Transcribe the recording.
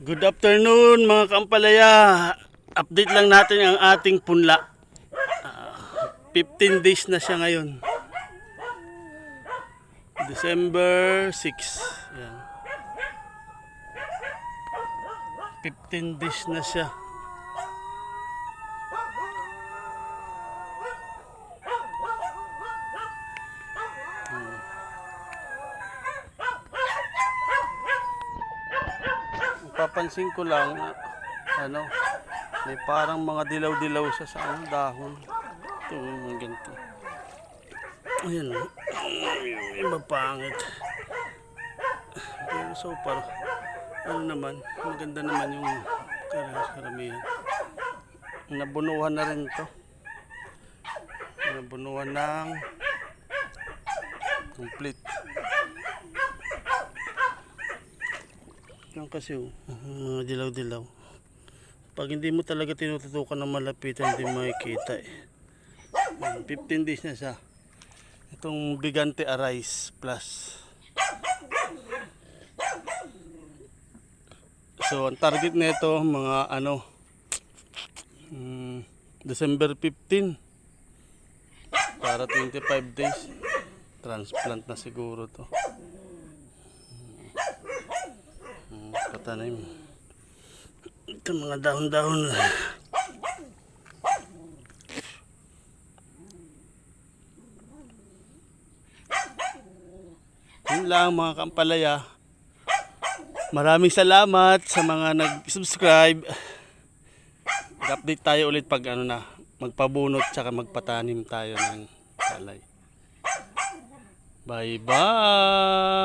Good afternoon mga kampalaya. Update lang natin ang ating punla. Ah, 15 days na siya ngayon. December 6. Yan. 15 days na siya. Papansin ko lang, ano, may parang mga dilaw-dilaw siya sa ano, dahon. Ito, mga ganito. Ayan, oh. Yung iba pangit. Pero so far, ano naman, maganda naman yung karamihan. Nabunuhan na rin to. Nabunuhan ng complete. Yan kasi oh, mga dilaw-dilaw. Pag hindi mo talaga tinututukan ng malapitan, hindi makikita eh. Yan, 15 days na siya. Itong Bigante Arise Plus. So, ang target nito mga ano, mm, December 15 para 25 days. Transplant na siguro to. Patanim. Ito mga dahon-dahon. Yun lang mga kampalaya. Maraming salamat sa mga nag-subscribe. Update tayo ulit pag ano na, magpabunot tsaka magpatanim tayo ng palay. Bye bye!